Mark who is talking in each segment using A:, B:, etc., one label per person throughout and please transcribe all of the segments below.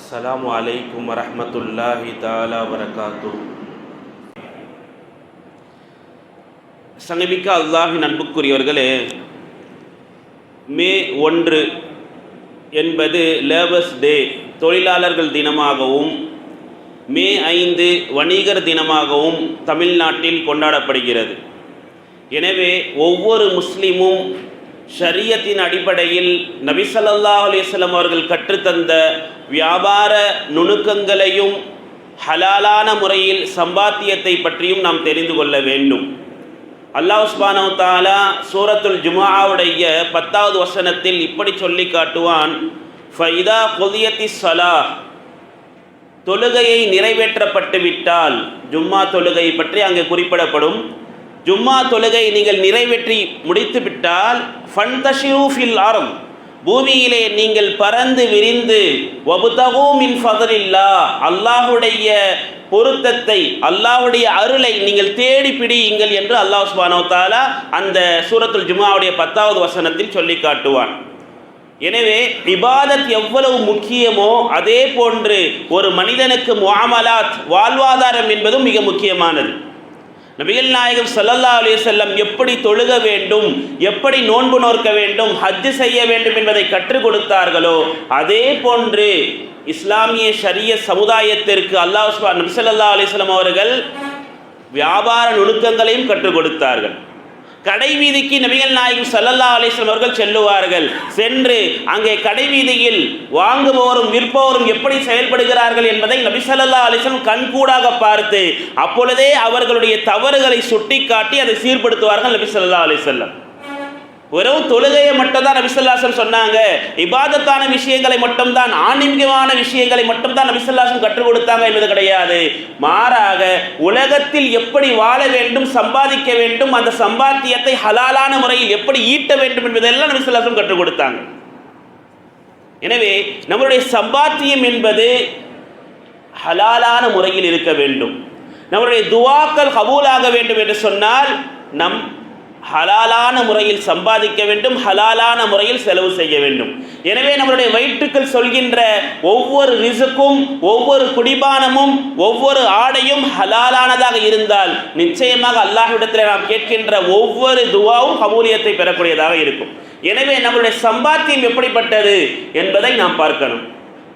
A: அஸ்லாம் அலைக்கும் வரமத்துல்லாஹி தாலா வரகாத்து சங்கமிக்க அல்லாஹின் அன்புக்குரியவர்களே மே ஒன்று என்பது லேபர்ஸ் டே தொழிலாளர்கள் தினமாகவும் மே ஐந்து வணிகர் தினமாகவும் தமிழ்நாட்டில் கொண்டாடப்படுகிறது. எனவே ஒவ்வொரு முஸ்லீமும் ஷரியத்தின் அடிப்படையில் நபிசல்லா அலிஸ்லாம் அவர்கள் கற்றுத்தந்த வியாபார நுணுக்கங்களையும் ஹலாலான முறையில் சம்பாத்தியத்தை பற்றியும் நாம் தெரிந்து கொள்ள வேண்டும். அல்லாஹ் உஸ்மானவ் தாலா சூரத்துல் ஜுமாவுடைய பத்தாவது வசனத்தில் இப்படி சொல்லி காட்டுவான். ஃபைதா கொதியத்தி சலா தொழுகையை நிறைவேற்றப்பட்டு விட்டால் ஜும்மா தொழுகை பற்றி அங்கே குறிப்பிடப்படும். ஜும்மா தொழுகை நீங்கள் நிறைவேற்றி முடித்து விட்டால் ஃபன்தஷிரூஃபில் ஆரம் பூமியிலே நீங்கள் பறந்து விரிந்து வபுதகூ மின் ஃபதலில்லா அல்லாஹுடைய பொருத்தத்தை அல்லாஹுடைய அருளை நீங்கள் தேடி பிடியுங்கள் என்று அல்லாஹ் சுபானோ தாலா அந்த சூரத்துல் ஜுமாவுடைய பத்தாவது வசனத்தில் சொல்லி காட்டுவான். எனவே இபாதத் எவ்வளவு முக்கியமோ அதே போன்று ஒரு மனிதனுக்கு முஆமலாத் வாழ்வாதாரம் என்பதும் மிக முக்கியமானது. நபிகள் நாயகம் சல்லல்லா அலி செல்லம் எப்படி தொழுக வேண்டும் எப்படி நோன்பு நோக்க வேண்டும் ஹஜ்ஜு செய்ய வேண்டும் என்பதை கற்றுக் கொடுத்தார்களோ அதே போன்று இஸ்லாமிய ஷரிய சமுதாயத்திற்கு அல்லாஹ் நபி சல்லா அலிஸ்லாம் அவர்கள் வியாபார நுணுக்கங்களையும் கற்றுக் கொடுத்தார்கள். கடைவீதிக்கு நபிகள் நாயகம் சல்லல்லா அலிஸ்லாம் அவர்கள் செல்லுவார்கள். சென்று அங்கே கடைவீதியில் வாங்குபவரும் விற்பவரும் எப்படி செயல்படுகிறார்கள் என்பதை நபி சல்லல்லா அலிஸ்லாம் கண்கூடாக பார்த்து அப்பொழுதே அவர்களுடைய தவறுகளை சுட்டிக்காட்டி அதை சீர்படுத்துவார்கள் நபி சல்லா அலிசல்லம் வெறும் தொழுகையை மட்டும் தான் நபிசல்லாசன் சொன்னாங்க. இபாதத்தான விஷயங்களை மட்டும்தான் ஆன்மீகமான விஷயங்களை மட்டும்தான் நபிசல்லாசன் கற்றுக் கொடுத்தாங்க என்பது கிடையாது. மாறாக உலகத்தில் எப்படி வாழ வேண்டும் சம்பாதிக்க வேண்டும் அந்த சம்பாத்தியத்தை ஹலாலான முறையில் எப்படி ஈட்ட வேண்டும் என்பதெல்லாம் நபிசல்லாசன் கற்றுக் கொடுத்தாங்க. எனவே நம்மளுடைய சம்பாத்தியம் என்பது ஹலாலான முறையில் இருக்க வேண்டும். நம்மளுடைய துவாக்கள் கபூலாக வேண்டும் என்று சொன்னால் நம் ஹலாலான முறையில் சம்பாதிக்க வேண்டும் ஹலாலான முறையில் செலவு செய்ய வேண்டும். எனவே நம்மளுடைய வயிற்றுக்கள் சொல்கின்ற ஒவ்வொரு ரிசுக்கும் ஒவ்வொரு குடிபானமும் ஒவ்வொரு ஆடையும் ஹலாலானதாக இருந்தால் நிச்சயமாக அல்லாஹ்விடத்தில் நாம் கேட்கின்ற ஒவ்வொரு துவாவும் கபூலியத்தை பெறக்கூடியதாக இருக்கும். எனவே நம்மளுடைய சம்பாத்தியம் எப்படிப்பட்டது என்பதை நாம் பார்க்கணும்.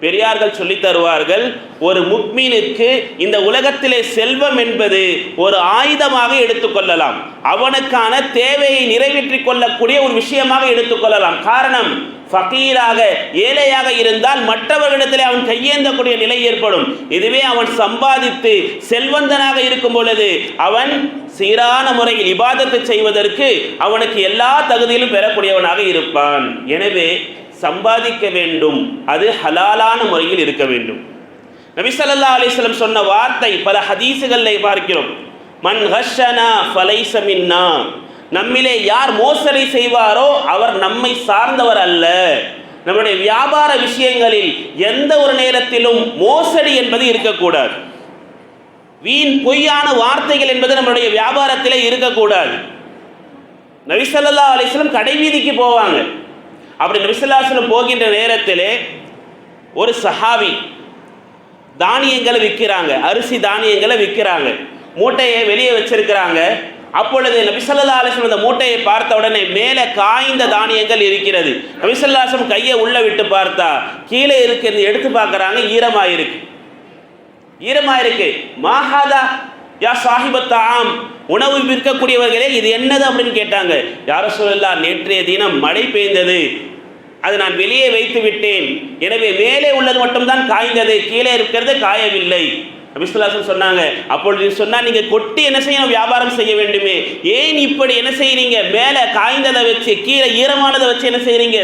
A: பெரியார்கள் சொல்லி தருவார்கள் ஒரு முக்மீனுக்கு இந்த உலகத்திலே செல்வம் என்பது ஒரு ஆயுதமாக எடுத்துக்கொள்ளலாம் அவனுக்கான தேவையை நிறைவேற்றிக் கொள்ளக்கூடிய ஒரு விஷயமாக எடுத்துக்கொள்ளலாம் காரணம் ஃபகீராக ஏழையாக இருந்தால் மற்றவர்களிடத்தில் அவன் கையேந்தக்கூடிய நிலை ஏற்படும். இதுவே அவன் சம்பாதித்து செல்வந்தனாக இருக்கும் பொழுது அவன் சீரான முறையில் இபாதத்தை செய்வதற்கு அவனுக்கு எல்லா தகுதியிலும் பெறக்கூடியவனாக இருப்பான். எனவே சம்பாதிக்க வேண்டும். அது ஹலாலான முறையில் இருக்க வேண்டும். நபிசல்லா அலிஸ்லம் சொன்ன வார்த்தை பல ஹதீசுகளில் பார்க்கிறோம். மண் ஹஷனா ஃபலைசமின்னா நம்மிலே யார் மோசடி செய்வாரோ அவர் நம்மை சார்ந்தவர் அல்ல. நம்முடைய வியாபார விஷயங்களில் எந்த ஒரு நேரத்திலும் மோசடி என்பது இருக்கக்கூடாது. வீண் பொய்யான வார்த்தைகள் என்பது நம்மளுடைய வியாபாரத்திலே இருக்கக்கூடாது. நபிசல்லா அலிஸ்லம் கடைவீதிக்கு போவாங்க. அப்படி நபிசல்லாஸ்லம் போகின்ற நேரத்தில் ஒரு சஹாவி தானியங்களை விற்கிறாங்க அரிசி தானியங்களை விற்கிறாங்க மூட்டையை வெளியே வச்சிருக்கிறாங்க. அப்பொழுது நபிசல்லா அலிஸ்லம் அந்த மூட்டையை பார்த்த உடனே மேலே காய்ந்த தானியங்கள் இருக்கிறது. நபிசல்லாசம் கையை உள்ள விட்டு பார்த்தா கீழே இருக்கிறது எடுத்து பார்க்குறாங்க ஈரமாயிருக்கு ஈரமாயிருக்கு இருக்கு. மாஹாதா யா சாஹிபத்தாம் உணவு விற்கக்கூடியவர்களே இது என்னது அப்படின்னு கேட்டாங்க. யார சொல்லலாம் நேற்றைய தினம் மழை பெய்ந்தது அது நான் வெளியே வைத்து விட்டேன். எனவே மேலே உள்ளது மட்டும்தான் காய்ந்தது கீழே இருக்கிறது காயவில்லை. அபிஸ்லாசன் சொன்னாங்க அப்பொழுது சொன்னால் நீங்கள் கொட்டி என்ன செய்யணும் வியாபாரம் செய்ய வேண்டுமே. ஏன் இப்படி என்ன செய்கிறீங்க மேலே காய்ந்ததை வச்சு கீழே ஈரமானதை வச்சு என்ன செய்கிறீங்க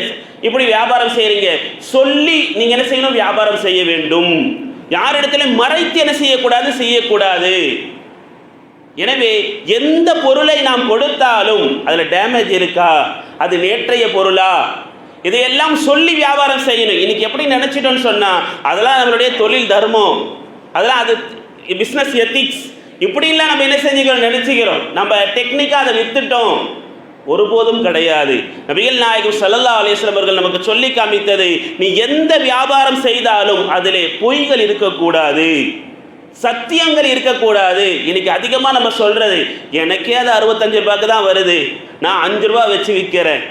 A: இப்படி வியாபாரம் செய்கிறீங்க சொல்லி நீங்கள் என்ன செய்யணும் வியாபாரம் செய்ய வேண்டும். யாரிடத்துல மறைத்து என்ன செய்யக்கூடாது செய்யக்கூடாது. எனவே எந்த பொருளை நாம் கொடுத்தாலும் அதில் டேமேஜ் இருக்கா? அது நேற்றைய பொருளா? இதையெல்லாம் சொல்லி வியாபாரம் செய்யணும். இன்னைக்கு எப்படி நினச்சிட்டோன்னு சொன்னால் அதெல்லாம் நம்மளுடைய தொழில் தர்மம். அதெல்லாம் அது பிஸ்னஸ் எத்திக்ஸ் இப்படிலாம் நம்ம என்ன செஞ்சுக்கிறோம் நினச்சிக்கிறோம். நம்ம டெக்னிக்காக அதை விற்றுட்டோம் ஒருபோதும் கிடையாது. நபிகள் நாயகம் சல்லல்லா அலைஹி அவர்கள் நமக்கு சொல்லி காமித்தது நீ எந்த வியாபாரம் செய்தாலும் அதிலே பொய்கள் இருக்கக்கூடாது. சத்தியங்கள் இருக்கக்கூடாது. இன்னைக்கு அதிகமாக நம்ம சொல்றது எனக்கே அது அறுபத்தஞ்சு ரூபாய்க்கு தான் வருது. நான் அஞ்சு ரூபா வச்சு விற்கிறேன்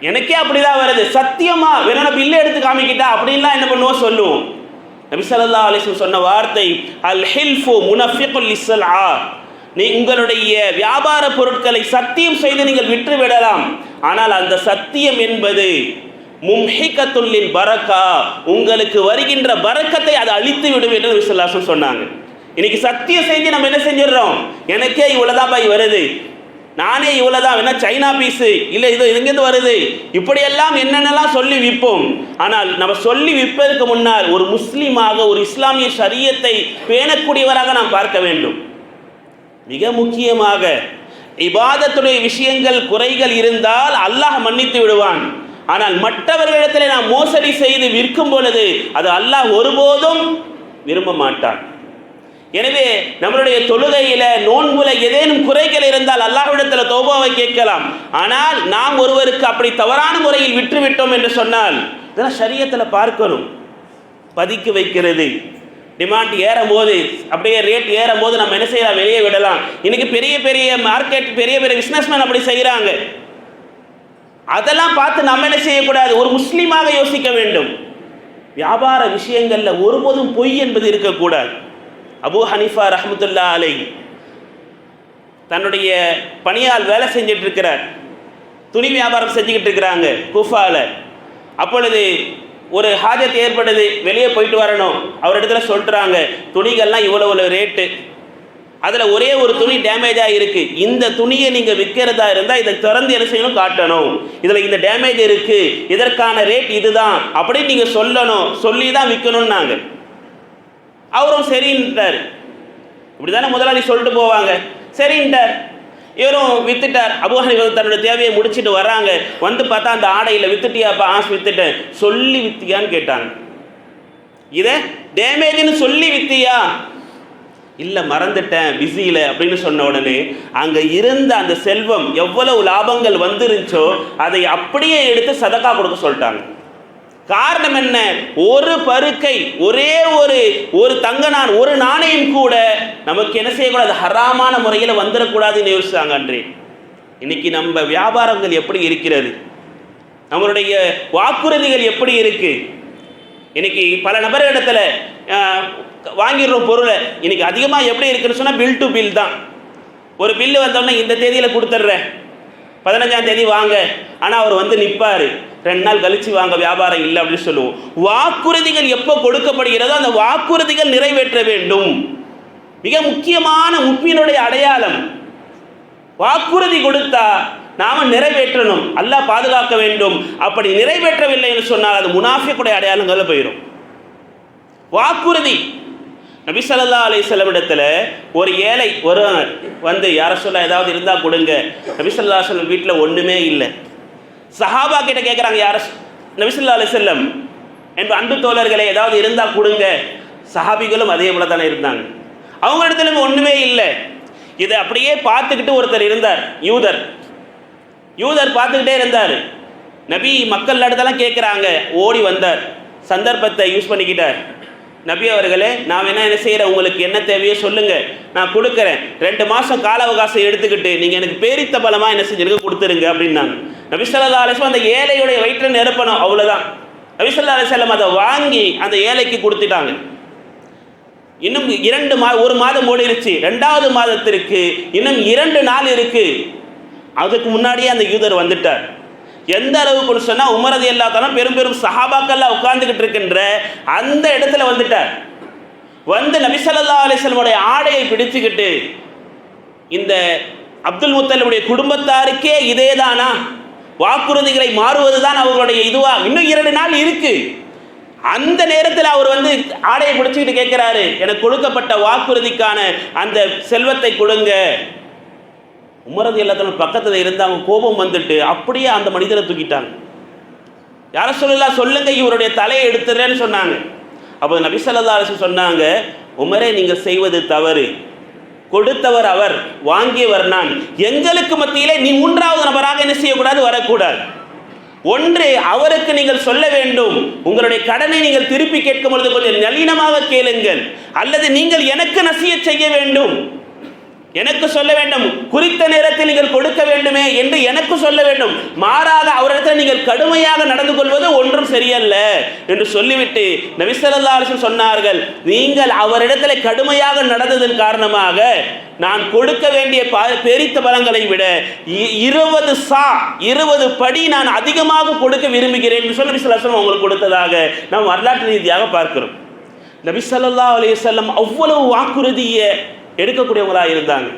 A: எனக்கே அப்படிதான் வருது. சத்தியமா வேணா பில்லு எடுத்து காமிக்கிட்டா அப்படின்லாம் என்ன பண்ணுவோம்? சொல்லுவோம். நபி ஸல்லல்லாஹு சொன்ன வார்த்தை அல் ஹில்ஃபு முனஃபிகுல் இஸ்லா நீ உங்களுடைய வியாபார பொருட்களை சத்தியம் செய்து நீங்கள் விற்று விடலாம் ஆனால் அந்த சத்தியம் என்பது மும்ஹிகத்துல்லில் பரக்கா. உங்களுக்கு வருகின்ற பரக்கத்தை அது அழித்து விடும் என்று நபி சொன்னாங்க. இன்னைக்கு சத்தியம் செஞ்சு நம்ம என்ன செஞ்சிடறோம்? எனக்கே இவ்வளோதான் பாய் வருது. நானே இவ்வளோ தான் வேணா சைனா பீஸு இல்லை இது எங்கேருந்து வருது. இப்படியெல்லாம் என்னென்னலாம் சொல்லி விற்போம். ஆனால் நம்ம சொல்லி விற்பதற்கு முன்னால் ஒரு முஸ்லீமாக ஒரு இஸ்லாமிய சரியத்தை பேணக்கூடியவராக நாம் பார்க்க வேண்டும். மிக முக்கியமாக இபாதத்துடைய விஷயங்கள் குறைகள் இருந்தால் அல்லாஹ் மன்னித்து விடுவான். ஆனால் மற்றவர்களிடத்தில் நாம் மோசடி செய்து விற்கும் பொழுது அது அல்லாஹ் ஒருபோதும் விரும்ப மாட்டான். எனவே நம்மளுடைய தொழுகையில நோன்புல ஏதேனும் குறைகள் இருந்தால் அல்லாஹ்விடத்துல தௌபாவை கேட்கலாம். ஆனால் நாம் ஒருவருக்கு அப்படி தவறான முறையில் விட்டுவிட்டோம் என்று சொன்னால் இதெல்லாம் சரியத்தில் பார்க்கணும். பதுக்கி வைக்கிறது. டிமாண்ட் ஏறும் போது அப்படியே ரேட் ஏறும் போது நம்ம என்ன செய்யலாம்? வெளியே விடலாம். இன்னைக்கு பெரிய பெரிய மார்க்கெட் பெரிய பெரிய பிஸ்னஸ்மேன் அப்படி செய்கிறாங்க அதெல்லாம் பார்த்து நம்ம என்ன செய்யக்கூடாது? ஒரு முஸ்லீமாக யோசிக்க வேண்டும். வியாபார விஷயங்களில் ஒருபோதும் பொய் என்பது இருக்கக்கூடாது. அபூ ஹனீஃபா ரஹமத்துல்லா அலை தன்னுடைய பணியால் வேலை செஞ்சிட்டு இருக்கிறார் துணி வியாபாரம் செஞ்சுக்கிட்டு இருக்கிறாங்க குஃபாவில் அப்பொழுது ஒரு ஹாஜத் ஏற்படுது வெளியே போயிட்டு வரணும். அவர் இடத்துல துணிகள்லாம் இவ்வளோ இவ்வளோ ரேட்டு அதில் ஒரே ஒரு துணி டேமேஜாக இருக்குது இந்த துணியை நீங்கள் விற்கிறதா இருந்தால் இதை திறந்து என்ன செய்யணும் காட்டணும். இதில் இந்த டேமேஜ் இருக்குது இதற்கான ரேட் இதுதான். அப்படின்னு நீங்கள் சொல்லணும். சொல்லி தான் விற்கணும்னாங்க அவரும் சரின்ட்டார். இப்படி தானே முதலாளி சொல்லிட்டு போவாங்க. சரின்ட்டார். இவரும் வித்துட்டார். அபுஹானி தன்னோட தேவையை முடிச்சிட்டு வர்றாங்க. வந்து பார்த்தா அந்த ஆடையில் வித்துட்டியாப்பா ஆஸ் வித்துட்டேன். சொல்லி வித்தியான்னு கேட்டாங்க. இதை டேமேஜ்னு சொல்லி வித்தியா? இல்லை மறந்துட்டேன் பிஸியில் அப்படின்னு சொன்ன உடனே அங்கே இருந்த அந்த செல்வம் எவ்வளவு லாபங்கள் வந்துருந்துச்சோ அதை அப்படியே எடுத்து சதக்கா கொடுக்க சொல்லிட்டாங்க. காரணம் என்ன? ஒரு பருக்கை ஒரே ஒரு ஒரு தங்க நான் ஒரு நாணயம் கூட நமக்கு என்ன செய்யக்கூடாது? ஹராமான முறையில் வந்துடக்கூடாதுன்னு யோசிச்சாங்க அன்றே. இன்னைக்கு நம்ம வியாபாரங்கள் எப்படி இருக்கிறது? நம்மளுடைய வாக்குறுதிகள் எப்படி இருக்கு? இன்னைக்கு பல நபர்களிடத்துல இடத்துல வாங்கிடுற பொருளை இன்னைக்கு அதிகமாக எப்படி இருக்குன்னு சொன்னால் பில் டு பில் தான். ஒரு பில்லு வந்தோடனே இந்த தேதியில் கொடுத்துட்றேன். பதினஞ்சாம் தேதி வாங்க. ஆனால் அவர் வந்து நிற்பார் ரெண்டு நாள் கழிச்சு வாங்க வியாபாரம் இல்லை அப்படின்னு சொல்லுவோம். வாக்குறுதிகள் எப்போ கொடுக்கப்படுகிறதோ அந்த வாக்குறுதிகள் நிறைவேற்ற வேண்டும். மிக முக்கியமான முக்மீனுடைய அடையாளம் வாக்குறுதி கொடுத்தா நாம நிறைவேற்றணும். அல்லாஹ் பாதுகாக்க வேண்டும். அப்படி நிறைவேற்றவில்லை என்று சொன்னால் அது முனாஃபிக்குடைய அடையாளங்களில் போயிடும் வாக்குறுதி. நபி சல்லா அலைஹி இடத்துல ஒரு ஏழை ஒரு வந்து யார சொல்ல ஏதாவது இருந்தால் கொடுங்க. நபி சொல்லா அலைஹி வீட்டில் ஒன்றுமே இல்லை. சஹாபா கிட்ட கேட்குறாங்க யார்? நபிசுல்லா ஸல்லல்லாஹு அலைஹி என்ப அன்பு தோழர்களை ஏதாவது இருந்தால் கொடுங்க. சஹாபிகளும் அதே போல தானே இருந்தாங்க. அவங்க இடத்துல ஒன்றுமே இல்லை. இதை அப்படியே பார்த்துக்கிட்டு ஒருத்தர் இருந்தார் யூதர். யூதர் பார்த்துக்கிட்டே இருந்தார். நபி மக்கள் இடத்தெல்லாம் கேட்குறாங்க ஓடி வந்தார். சந்தர்ப்பத்தை யூஸ் பண்ணிக்கிட்டார். நபி அவர்களே நான் என்ன என்ன செய்கிறேன் உங்களுக்கு என்ன தேவையோ சொல்லுங்கள் நான் கொடுக்குறேன். ரெண்டு மாதம் கால அவகாசம் எடுத்துக்கிட்டு நீங்கள் எனக்கு பேரித்த பலமாக என்ன செஞ்சிருக்க கொடுத்துருங்க அப்படின்னாங்க. நபி ஸல்லல்லாஹு அந்த ஏழையுடைய வயிற்றை நிரப்பணும் அவ்வளோதான் நபி ஸல்லல்லாஹு அலைஹி அதை வாங்கி அந்த ஏழைக்கு கொடுத்துட்டாங்க. இன்னும் இரண்டு மா ஒரு மாதம் ஓடிருச்சு. ரெண்டாவது மாதத்திற்கு இன்னும் இரண்டு நாள் இருக்குது அதுக்கு முன்னாடியே அந்த யூதர் வந்துட்டார். எந்த அளவுக்கு சொன்னால் உமரது எல்லாத்தாலும் பெரும் பெரும் சஹாபாக்கள்லாம் உட்கார்ந்துக்கிட்டு இருக்கின்ற அந்த இடத்துல வந்துட்டார். வந்து நபிசல்லா ஸல்லல்லாஹு ஆடையை பிடிச்சுக்கிட்டு இந்த அப்துல் முத்தலுடைய குடும்பத்தாருக்கே இதேதானா? வாக்குறுதிகளை மாறுவது தான் அவர்களுடைய இதுவா? இன்னும் இரண்டு நாள் இருக்கு. அந்த நேரத்தில் அவர் வந்து ஆடையை பிடிச்சிக்கிட்டு கேட்கிறாரு எனக்கு கொடுக்கப்பட்ட வாக்குறுதிக்கான அந்த செல்வத்தை கொடுங்க. உமரது எல்லாத்தனும் பக்கத்தில் இருந்து அவங்க கோபம் வந்துட்டு அப்படியே அந்த மனிதரை தூக்கிட்டாங்க. யார சொல்லலாம் சொல்லுங்க இவருடைய தலையை எடுத்துறேன்னு சொன்னாங்க. அப்போ நபி அரசு சொன்னாங்க உமரே நீங்கள் செய்வது தவறு. கொடுத்தவர் அவர் வாங்கியவர் நான். எங்களுக்கு மத்தியிலே நீ மூன்றாவது நபராக என்ன செய்யக்கூடாது? வரக்கூடாது. ஒன்று அவருக்கு நீங்கள் சொல்ல வேண்டும். உங்களுடைய கடனை நீங்கள் திருப்பி கேட்கும் பொழுது கொஞ்சம் நளினமாக கேளுங்கள். அல்லது நீங்கள் எனக்கு நசிய செய்ய வேண்டும். எனக்கு சொல்ல வேண்டும். குறித்த நேரத்தில் நீங்கள் கொடுக்க வேண்டுமே என்று எனக்கு சொல்ல வேண்டும். மாறாக அவரிடத்தில் நீங்கள் கடுமையாக நடந்து கொள்வது ஒன்றும் சரியல்ல என்று சொல்லிவிட்டு நபிசல்லா அலிஸ்லம் சொன்னார்கள். நீங்கள் அவரிடத்தில் கடுமையாக நடந்ததன் காரணமாக நான் கொடுக்க வேண்டிய ப- பெரித்த பலங்களை விட இ- இருபது சா இருபது படி நான் அதிகமாக கொடுக்க விரும்புகிறேன் என்று சொல்லி நபி அவங்களுக்கு கொடுத்ததாக நாம் வரலாற்று ரீதியாக பார்க்கிறோம். நபிசல்லா அலையம் அவ்வளவு வாக்குறுதியை எடுக்கக்கூடியவங்களாக இருந்தாங்க.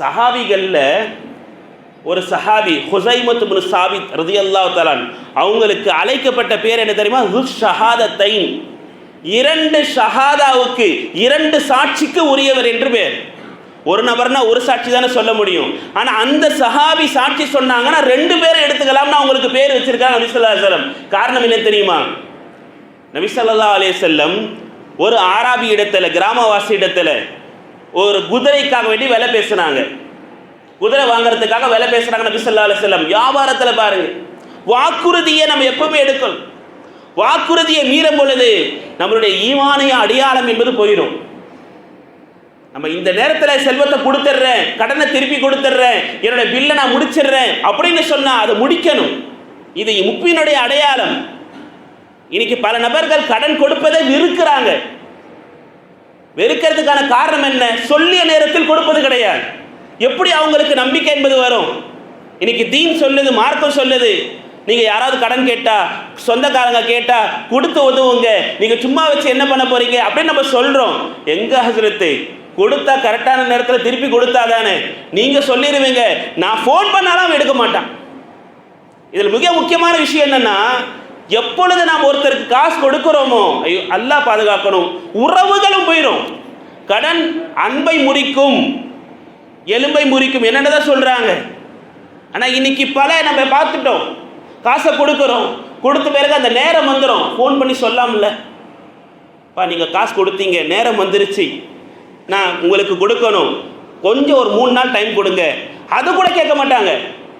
A: சஹாபிகளில் ஒரு சஹாபி ஹுசைமத் முன் சாபித் ரதியல்லாஹு தலான் அவங்களுக்கு அழைக்கப்பட்ட பேர் என்ன தெரியுமா? ஹுஸ் ஷஹாதத்தைன் இரண்டு ஷஹாதாவுக்கு இரண்டு சாட்சிக்கு உரியவர் என்று பேர். ஒரு நபர்னா ஒரு சாட்சி தானே சொல்ல முடியும். ஆனால் அந்த சஹாபி சாட்சி சொன்னாங்கன்னா ரெண்டு பேரை எடுத்துக்கலாம்னு அவங்களுக்கு பேர் வச்சிருக்காங்க நபிசல்லா செல்லம் காரணம் என்ன தெரியுமா? நபிசல்லா அலே செல்லம் ஒரு ஆராபி இடத்துல கிராமவாசி இடத்துல ஒரு குதிரைக்காக வேண்டி விலை பேசுனாங்க. குதிரை வாங்குறதுக்காக விலை பேசுறாங்க நபி சொல்லா அலைஹி வியாபாரத்தில் பாருங்க. வாக்குறுதியை நம்ம எப்பவுமே எடுக்கணும். வாக்குறுதியை மீறும் பொழுது நம்மளுடைய ஈமானிய அடையாளம் என்பது போயிடும். நம்ம இந்த நேரத்தில் செல்வத்தை கொடுத்துட்றேன் கடனை திருப்பி கொடுத்துட்றேன் என்னோட பில்லை நான் முடிச்சிடுறேன் அப்படின்னு சொன்னால் அதை முடிக்கணும். இது முப்பினுடைய அடையாளம். இன்னைக்கு பல நபர்கள் கடன் கொடுப்பதை வெறுக்கிறாங்க. வெறுக்கிறதுக்கான காரணம் என்ன? சொல்லிய நேரத்தில் கொடுப்பது கிடையாது. எப்படி அவங்களுக்கு நம்பிக்கை என்பது வரும்? இன்னைக்கு தீன் சொல்லுது மார்க்கம் சொல்லுது. நீங்க யாராவது கடன் கேட்டா சொந்தக்காரங்க கேட்டா கொடுத்து உதவுங்க. நீங்க சும்மா வச்சு என்ன பண்ண போறீங்க? அப்படின்னு நம்ம சொல்றோம். எங்க ஹசரத்து? கொடுத்தா கரெக்டான நேரத்தில் திருப்பி கொடுத்தா தானே. நீங்க சொல்லிடுவீங்க. நான் ஃபோன் பண்ணாலும் எடுக்க மாட்டான். இதில் மிக முக்கியமான விஷயம் என்னன்னா எப்பொழுது நாம் ஒருத்தருக்கு காசு கொடுக்கிறோமோ ஐயோ அல்லா பாதுகாக்கணும். உறவுகளும் போயிடும் கடன் அன்பை முறிக்கும் எலும்பை முறிக்கும். என்னென்னதான் சொல்கிறாங்க ஆனால் இன்னைக்கு பல நம்ம பார்த்துட்டோம். காசை கொடுக்குறோம். கொடுத்த பிறகு அந்த நேரம் வந்துடும் ஃபோன் பண்ணி சொல்லாமல பா நீங்கள் காசு கொடுத்தீங்க. நேரம் வந்துருச்சு. நான் உங்களுக்கு கொடுக்கணும். கொஞ்சம் ஒரு மூணு நாள் டைம் கொடுங்க. அது கூட கேட்க மாட்டாங்க.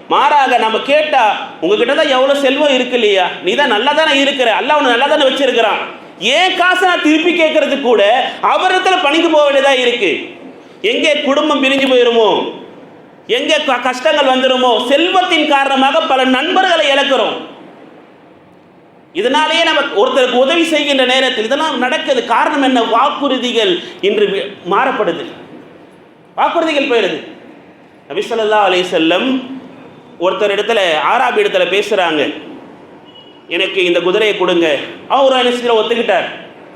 A: மாறாக நம்ம கேட்டா உங்ககிட்ட தான் எவ்வளோ செல்வம் இருக்கு இல்லையா? நீ தான் நல்லா தானே இருக்கிற? அல்ல உன்னை நல்லா தானே வச்சிருக்கிறான். ஏன் காசை நான் திருப்பி கேட்கறது கூட அவரிடத்துல பணிக்கு போக வேண்டியதா இருக்கு? எங்கே குடும்பம் பிரிஞ்சு போயிருமோ? எங்கே க- கஷ்டங்கள் வந்துருமோ? செல்வத்தின் காரணமாக பல நண்பர்களை இழக்கிறோம். இதனாலேயே நம்ம ஒருத்தருக்கு உதவி செய்கின்ற நேரத்தில் இதெல்லாம் நடக்குது. காரணம் என்ன? வாக்குறுதிகள் இன்று மாறப்படுது. வாக்குறுதிகள் போயிடுது. நபி ஸல்லல்லாஹு அலைஹி செல்லம் ஒருத்தர் இடத்துல ஆராபி இடத்துல பேசுகிறாங்க எனக்கு இந்த குதிரையை கொடுங்க. அவர் என்ன ஒத்துக்கிட்டார்.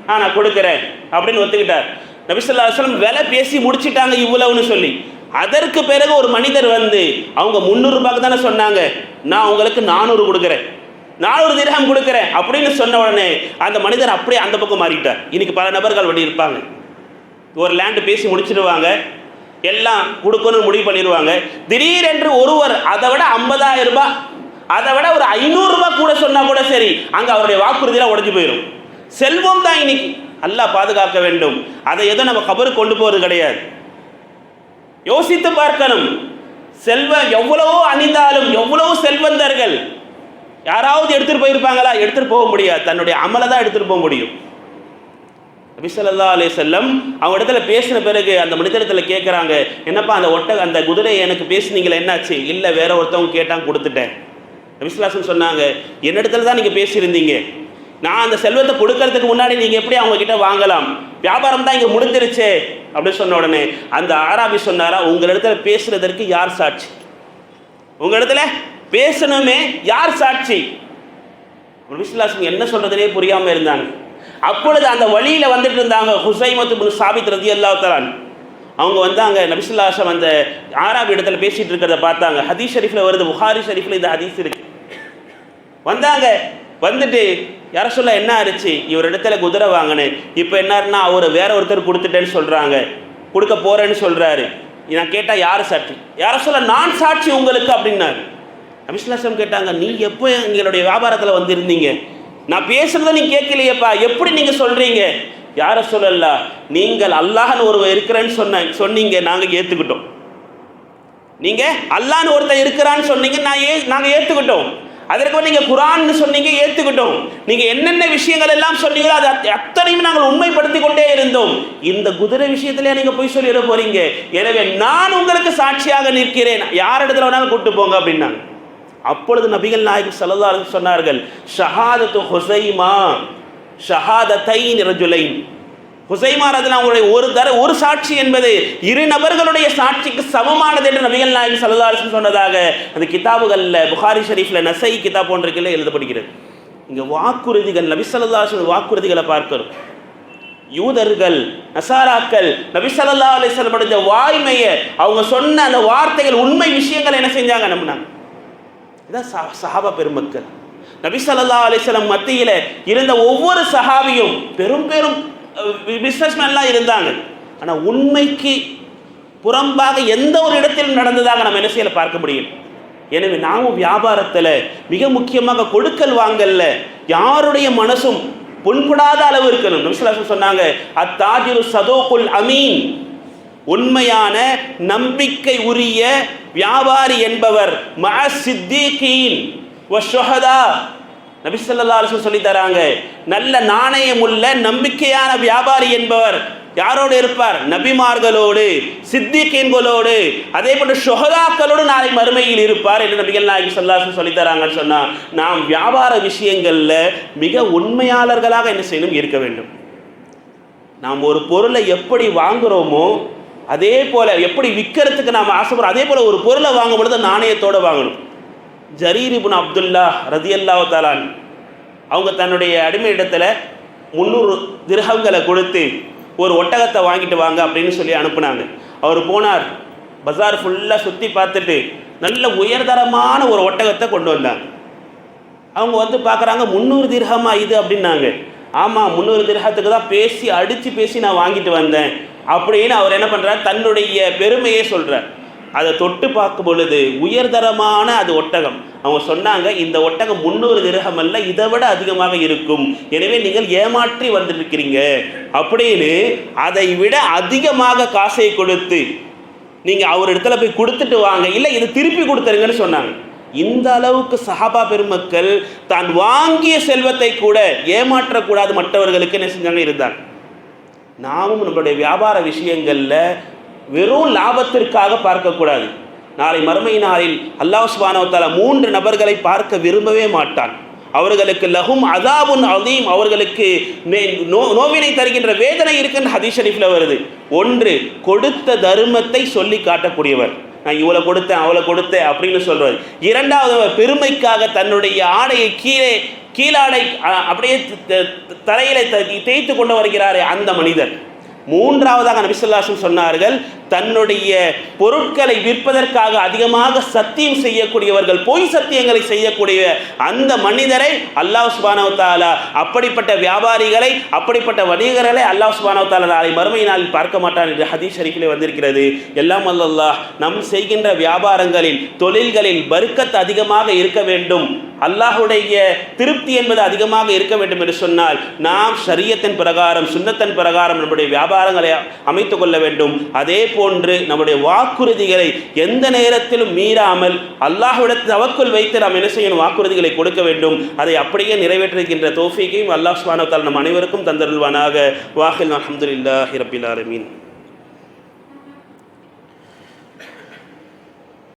A: ஆ நான் கொடுக்குறேன் அப்படின்னு ஒத்துக்கிட்டார். நபி ஸல்லல்லாஹு விலை பேசி முடிச்சிட்டாங்க இவ்வளவுன்னு சொல்லி. அதற்கு பிறகு ஒரு மனிதர் வந்து அவங்க முந்நூறுபாக்கு தானே சொன்னாங்க. நான் உங்களுக்கு நானூறு கொடுக்குறேன். நானூறு திரகம் கொடுக்குறேன் அப்படின்னு சொன்ன உடனே அந்த மனிதர் அப்படியே அந்த பக்கம் மாறிட்டார். இன்னைக்கு பல நபர்கள் வண்டி இருப்பாங்க. ஒரு லேண்டு பேசி முடிச்சிடுவாங்க. எல்லாம் கொடுக்கணும்னு முடிவு பண்ணிடுவாங்க. திடீரென்று ஒருவர் அதை விட ஐம்பதாயிரம் ரூபாய் அதை விட ஒரு ஐநூறு ரூபாய் கூட சொன்னா கூட சரி அங்க அவருடைய வாக்குறுதியெல்லாம் உடைஞ்சு போயிடும் செல்வம் தான் இன்னைக்கு. அல்லாஹ் பாதுகாக்க வேண்டும். அதை எதோ நம்ம கபரு கொண்டு போறது கிடையாது. யோசித்து பார்க்கணும். செல்வம் எவ்வளவோ அணிந்தாலும் எவ்வளவோ செல்வந்தர்கள் யாராவது எடுத்துட்டு போயிருப்பாங்களா? எடுத்துட்டு போக முடியாது. தன்னுடைய அமலை தான் எடுத்துட்டு போக முடியும். நபி அலே செல்லம் அவங்க இடத்துல பேசின பிறகு அந்த மனிதத்தில் கேட்குறாங்க என்னப்பா அந்த ஒட்டை அந்த குதிரையை எனக்கு பேசுனீங்களே என்னாச்சு? இல்லை வேற ஒருத்தவங்க கேட்டான் கொடுத்துட்டேன். நபிஸ்லாசன் சொன்னாங்க என்னிடத்துல தான் நீங்கள் பேசியிருந்தீங்க. நான் அந்த செல்வத்தை கொடுக்கறதுக்கு முன்னாடி நீங்கள் எப்படி அவங்கக்கிட்ட வாங்கலாம்? வியாபாரம் தான் இங்கே முடிஞ்சிருச்சே. அப்படின்னு சொன்ன உடனே அந்த ஆராபி சொன்னாரா உங்களிடத்துல பேசுறதற்கு யார் சாட்சி? உங்களிடத்துல பேசணுமே யார் சாட்சி? விஸ்லாசன் என்ன சொல்கிறதுனே புரியாமல் இருந்தாங்க. அப்பொழுது அந்த வழியில் வந்துட்டு இருந்தாங்க ஹுசைமத்து பின் சாபித் ரதி அல்லாஹ் அவங்க வந்தாங்க நபிசுல்லாசம் அந்த ஆறாவது இடத்துல பேசிட்டு இருக்கிறத பார்த்தாங்க. ஹதீஸ் ஷரீஃபில் வருது புகாரி ஷரீஃபில் இந்த ஹதீஸ் இருக்கு. வந்தாங்க வந்துட்டு யார சொல்ல என்ன ஆச்சு இவர் இடத்துல குதிரை வாங்கினேன் இப்போ என்னாருன்னா அவர் வேற ஒருத்தர் கொடுத்துட்டேன்னு சொல்கிறாங்க கொடுக்க போறேன்னு சொல்கிறாரு நான் கேட்டால் யார் சாட்சி? யார சொல்ல நான் சாட்சி உங்களுக்கு அப்படின்னாரு. நபிசுல்லாசம் கேட்டாங்க நீ எப்போ எங்களுடைய வியாபாரத்தில் வந்திருந்தீங்க? நான் பேசுறத நீ கேட்கலையேப்பா. எப்படி நீங்க சொல்றீங்க? யார சொல்லல? நீங்கள் அல்லாஹன்னு ஒருவன் இருக்கிறேன்னு சொன்ன சொன்னீங்க நாங்கள் ஏற்றுக்கிட்டோம் நீங்க அல்லாஹ்னு ஒருத்தன் இருக்கிறான்னு சொன்னீங்க நான் ஏ நாங்கள் ஏற்றுக்கிட்டோம் அதற்கு நீங்க குரான்னு சொன்னீங்க ஏற்றுக்கிட்டோம் நீங்க என்னென்ன விஷயங்கள் எல்லாம் சொன்னீங்களோ அது அத்தனையும் நாங்கள் உண்மைப்படுத்தி கொண்டே இருந்தோம். இந்த குதிரை விஷயத்திலே நீங்க போய் சொல்லிட போறீங்க. எனவே நான் உங்களுக்கு சாட்சியாக நிற்கிறேன். யார் இடத்துல வேணாலும் கூட்டு போங்க அப்படின்னாங்க. அப்பொழுது நபிகள் நாயகம் ஸல்லல்லாஹு சொன்னார்கள் ஷஹாதத்து ஹுசைமா ஷஹாதத்தை ரஜுலைன். ஹுசைமா ரதில் அவங்களுடைய ஒரு தர ஒரு சாட்சி என்பது இரு நபர்களுடைய சாட்சிக்கு சமமானது என்று நபிகள் நாயகம் ஸல்லல்லாஹு சொன்னதாக அந்த கிதாபுகளில் புகாரி ஷரீஃப்ல நசை கிதாப் போன்றதுல எழுதப்படுகிறது. இங்கே வாக்குறுதிகள் நபி வாக்குறுதிகளை பார்க்கிறோம். யூதர்கள் நசாராக்கள் நபி ஸல்லல்லாஹு அலைஹி வாய்மையை அவங்க சொன்ன அந்த வார்த்தைகள் உண்மை விஷயங்களை என்ன செஞ்சாங்க? நம்பினாங்க. இதான் சஹா- சஹாபா பெருமக்கள். நபி சல்லா அலைஹி மத்தியில் இருந்த ஒவ்வொரு சஹாபியும் பெரும் பெரும் பிஸ்னஸ்மேன்லாம் இருந்தாங்க. ஆனால் உண்மைக்கு புறம்பாக எந்த ஒரு இடத்திலும் நடந்ததாக நம்ம என்ன செய்யல பார்க்க முடியும். எனவே நாமும் வியாபாரத்தில் மிக முக்கியமாக கொடுக்கல் வாங்கல்ல. யாருடைய மனசும் புண்படாத அளவு இருக்கணும். நபிசுல்லாசம் சொன்னாங்க அத்தாஜிரு சதோகுல் அமீன். உண்மையான நம்பிக்கை உரிய வியாபாரி என்பவர் மஅ சித்தீகீன் வ ஷுஹதா நபி சொல்லி தராங்க நல்ல நாணயம் உள்ள நம்பிக்கையான வியாபாரி என்பவர் யாரோடு இருப்பார்? நபிமார்களோடு சித்திகீன்களோடு அதே போன்று ஷுஹதாக்களோடு நாளை மறுமையில் இருப்பார் என்று நபிகள் நாயகி சொல்லாசன் சொல்லி தராங்கன்னு சொன்னால் நாம் வியாபார விஷயங்களில் மிக உண்மையாளர்களாக என்ன செய்யணும்? இருக்க வேண்டும். நாம் ஒரு பொருளை எப்படி வாங்குறோமோ அதே போல் எப்படி விற்கிறதுக்கு நாம் ஆசைப்படுறோம் அதே போல் ஒரு பொருளை வாங்கும் பொழுது நாணயத்தோட வாங்கணும். ஜரீரிபுன் அப்துல்லா ரதியல்லா தாலான் அவங்க தன்னுடைய அடிமை இடத்துல முந்நூறு திரகங்களை கொடுத்து ஒரு ஒட்டகத்தை வாங்கிட்டு வாங்க அப்படின்னு சொல்லி அனுப்புனாங்க. அவர் போனார் பஜார் ஃபுல்லாக சுற்றி பார்த்துட்டு நல்ல உயர்தரமான ஒரு ஒட்டகத்தை கொண்டு வந்தாங்க. அவங்க வந்து பார்க்குறாங்க முந்நூறு திரகமாக இது அப்படின்னாங்க. ஆமாம் முந்நூறு திரகத்துக்கு தான் பேசி அடித்து பேசி நான் வாங்கிட்டு வந்தேன். அப்படின்னு அவர் என்ன பண்ணுறார் தன்னுடைய பெருமையே சொல்கிறார் அதை தொட்டு பார்க்கும் பொழுது உயர்தரமான அது ஒட்டகம். அவங்க சொன்னாங்க இந்த ஒட்டகம் முன்னூறு கிரகம் அல்ல இதை விட அதிகமாக இருக்கும். எனவே நீங்கள் ஏமாற்றி வந்திருக்கிறீங்க. அப்படின்னு அதை விட அதிகமாக காசை கொடுத்து நீங்கள் அவர் இடத்துல போய் கொடுத்துட்டு வாங்க இல்லை இதை திருப்பி கொடுத்துருங்கன்னு சொன்னாங்க. இந்த அளவுக்கு சஹாபா பெருமக்கள் தான் வாங்கிய செல்வத்தை கூட ஏமாற்றக்கூடாது மற்றவர்களுக்கு என்ன செஞ்சாங்க? இருந்தாங்க. நாமும் நம்மளுடைய வியாபார விஷயங்களில் வெறும் லாபத்திற்காக பார்க்கக்கூடாது. நாளை மறுமை நாளில் அல்லாஹ் சுப்ஹானஹு மூன்று நபர்களை பார்க்க விரும்பவே மாட்டான். அவர்களுக்கு லஹும் அதாபுன் அதீம் அவர்களுக்கு மே- நோ- நோவினை தருகின்ற வேதனை இருக்குன்னு ஹதீஷ் ஷரீஃபில் வருது. ஒன்று கொடுத்த தர்மத்தை சொல்லி காட்டக்கூடியவர். நான் இவ்வளோ கொடுத்தேன் அவ்வளோ கொடுத்தேன் அப்படின்னு சொல்கிறார் இரண்டாவது பெருமைக்காக தன்னுடைய ஆடையை கீழே கீழாடை அப்படியே த- தரையில தேய்த்து கொண்டு வருகிறாரே அந்த மனிதர். மூன்றாவதாக நபிசல்லாசம் சொன்னார்கள் தன்னுடைய பொருட்களை விற்பதற்காக அதிகமாக சத்தியம் செய்யக்கூடியவர்கள் பொய் சத்தியங்களை செய்யக்கூடிய அந்த மனிதரை அல்லாஹ் சுபானவ தாலா அப்படிப்பட்ட வியாபாரிகளை அப்படிப்பட்ட வணிகர்களை அல்லாஹ் சுபானவ தாலா நாளை மறுமை நாளில் பார்க்க மாட்டான் என்று ஹதீஸ் ஷரீஃபிலே வந்திருக்கிறது. எல்லாம் அல்லல்லா நம் செய்கின்ற வியாபாரங்களில் தொழில்களில் பருக்கத் அதிகமாக இருக்க வேண்டும். அல்லாஹுடைய திருப்தி என்பது அதிகமாக இருக்க வேண்டும் என்று சொன்னால் நாம் சரியத்தின் பிரகாரம் சுன்னத்தின் பிரகாரம் நம்முடைய வியாபாரங்களை அமைத்து கொள்ள வேண்டும். அதே போன்று நம்முடைய வாக்குறுதிகளை எந்த நேரத்திலும் மீறாமல் அல்லாஹுடைய தவக்குள் வைத்து நாம் என்ன செய்யணும்? வாக்குறுதிகளை கொடுக்க வேண்டும். அதை அப்படியே நிறைவேற்றுகின்ற தோஃபிக்கையும் அல்லாஹ் சுபானத்தால் நம் அனைவருக்கும் தந்தருள்வானாக. வாஹில் அஹமதுல்லாஹி ரபில் ஆலமீன்.